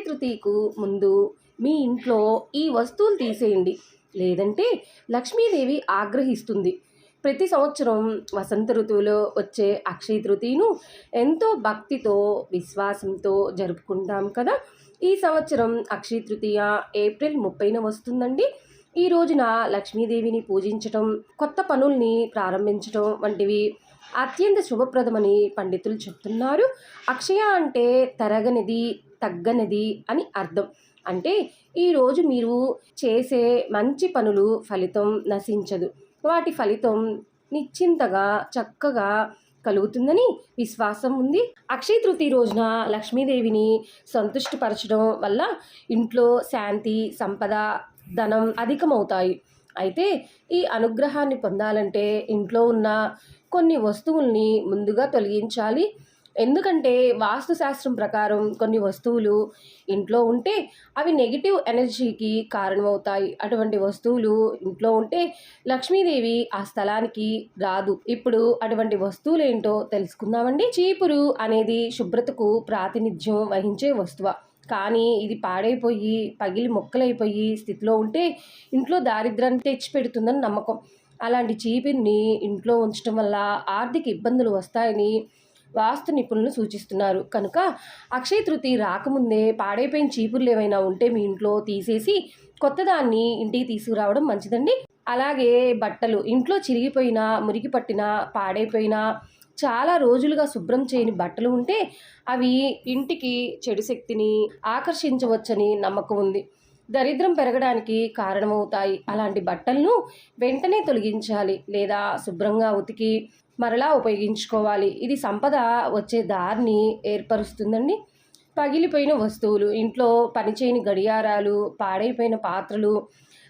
తృతీయకు ముందు మీ ఇంట్లో ఈ వస్తువులు తీసేయండి. లేదంటే లక్ష్మీదేవి ఆగ్రహిస్తుంది. ప్రతి సంవత్సరం వసంత ఋతువులో వచ్చే అక్షయ తృతీయను ఎంతో భక్తితో విశ్వాసంతో జరుపుకుంటాం కదా. ఈ సంవత్సరం అక్షయ తృతీయ ఏప్రిల్ ముప్పైన వస్తుందండి. ఈ రోజున లక్ష్మీదేవిని పూజించటం కొత్త పనుల్ని ప్రారంభించటం వంటివి అత్యంత శుభప్రదమని పండితులు చెప్తున్నారు. అక్షయ అంటే తరగనిది తగ్గనిది అని అర్థం. అంటే ఈరోజు మీరు చేసే మంచి పనులు ఫలితం నశించదు. వాటి ఫలితం నిశ్చింతగా చక్కగా కలుగుతుందని విశ్వాసం ఉంది. అక్షయ తృతీయ రోజున లక్ష్మీదేవిని సంతుష్టిపరచడం వల్ల ఇంట్లో శాంతి సంపద ధనం అధికమవుతాయి. అయితే ఈ అనుగ్రహాన్ని పొందాలంటే ఇంట్లో ఉన్న కొన్ని వస్తువుల్ని ముందుగా తొలగించాలి. ఎందుకంటే వాస్తుశాస్త్రం ప్రకారం కొన్ని వస్తువులు ఇంట్లో ఉంటే అవి నెగిటివ్ ఎనర్జీకి కారణమవుతాయి. అటువంటి వస్తువులు ఇంట్లో ఉంటే లక్ష్మీదేవి ఆ స్థలానికి రాదు. ఇప్పుడు అటువంటి వస్తువులు ఏంటో తెలుసుకుందామండి. చీపురు అనేది శుభ్రతకు ప్రాతినిధ్యం వహించే వస్తువ. కానీ ఇది పాడైపోయి పగిలి మొక్కలైపోయి స్థితిలో ఉంటే ఇంట్లో దారిద్రాన్ని తెచ్చిపెడుతుందని నమ్మకం. అలాంటి చీపిని ఇంట్లో ఉంచడం వల్ల ఆర్థిక ఇబ్బందులు వస్తాయని వాస్తు నిపుణులు సూచిస్తున్నారు. కనుక అక్షయ తృతీయ రాకముందే పాడైపోయిన చీపుర్లు ఏవైనా ఉంటే మీ ఇంట్లో తీసేసి కొత్తదాన్ని ఇంటికి తీసుకురావడం మంచిదండి. అలాగే బట్టలు ఇంట్లో చిరిగిపోయిన మురికి పట్టిన పాడైపోయిన చాలా రోజులుగా శుభ్రం చేయని బట్టలు ఉంటే అవి ఇంటికి చెడు శక్తిని ఆకర్షించవచ్చని నమ్మకం ఉంది. దరిద్రం పెరగడానికి కారణమవుతాయి. అలాంటి బట్టలను వెంటనే తొలగించాలి లేదా శుభ్రంగా ఉతికి మరలా ఉపయోగించుకోవాలి. ఇది సంపద వచ్చే దారిని ఏర్పరుస్తుందండి. పగిలిపోయిన వస్తువులు ఇంట్లో పనిచేయని గడియారాలు పాడైపోయిన పాత్రలు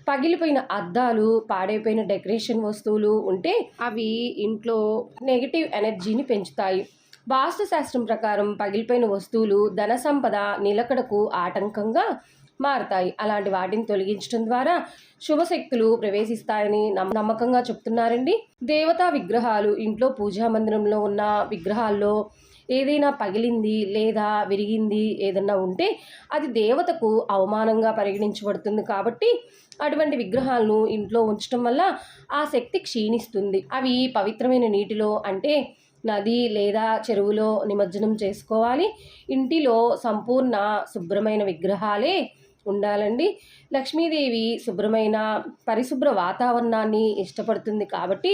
పగిలిపోయిన అద్దాలు పాడైపోయిన డెకరేషన్ వస్తువులు ఉంటే అవి ఇంట్లో నెగిటివ్ ఎనర్జీని పెంచుతాయి. వాస్తు శాస్త్రం ప్రకారం పగిలిపోయిన వస్తువులు ధన సంపద నిలకడకు ఆటంకంగా మారతాయి. అలాంటి వాటిని తొలగించడం ద్వారా శుభశక్తులు ప్రవేశిస్తాయని నమ్మ- నమ్మకంగా చెప్తున్నారండి. దేవతా విగ్రహాలు ఇంట్లో పూజా మందిరంలో ఉన్న విగ్రహాల్లో ఏదైనా పగిలింది లేదా విరిగింది ఏదన్నా ఉంటే అది దేవతకు అవమానంగా పరిగణించబడుతుంది కాబట్టి అటువంటి విగ్రహాలను ఇంట్లో ఉంచడం వల్ల ఆ శక్తి క్షీణిస్తుంది. అవి పవిత్రమైన నీటిలో అంటే నది లేదా చెరువులో నిమజ్జనం చేసుకోవాలి. ఇంటిలో సంపూర్ణ శుభ్రమైన విగ్రహాలే ఉండాలండి. లక్ష్మీదేవి శుభ్రమైన పరిశుభ్ర వాతావరణాన్ని ఇష్టపడుతుంది కాబట్టి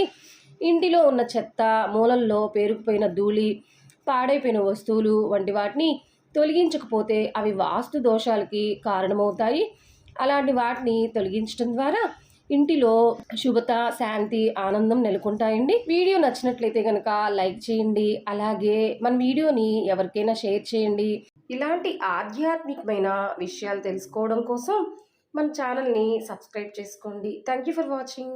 ఇంటిలో ఉన్న చెత్త మూలల్లో పేరుకుపోయిన ధూళి పాడైపోయిన వస్తువులు వంటి వాటిని తొలగించకపోతే అవి వాస్తు దోషాలకి కారణమవుతాయి. అలాంటి వాటిని తొలగించడం ద్వారా ఇంటిలో శుభత శాంతి ఆనందం నెలకొంటాయండి. వీడియో నచ్చినట్లయితే కనుక లైక్ చేయండి. అలాగే మన వీడియోని ఎవరికైనా షేర్ చేయండి. ఇలాంటి ఆధ్యాత్మికమైన విషయాలు తెలుసుకోవడం కోసం మన ఛానల్ని సబ్స్క్రైబ్ చేసుకోండి. Thank you for watching.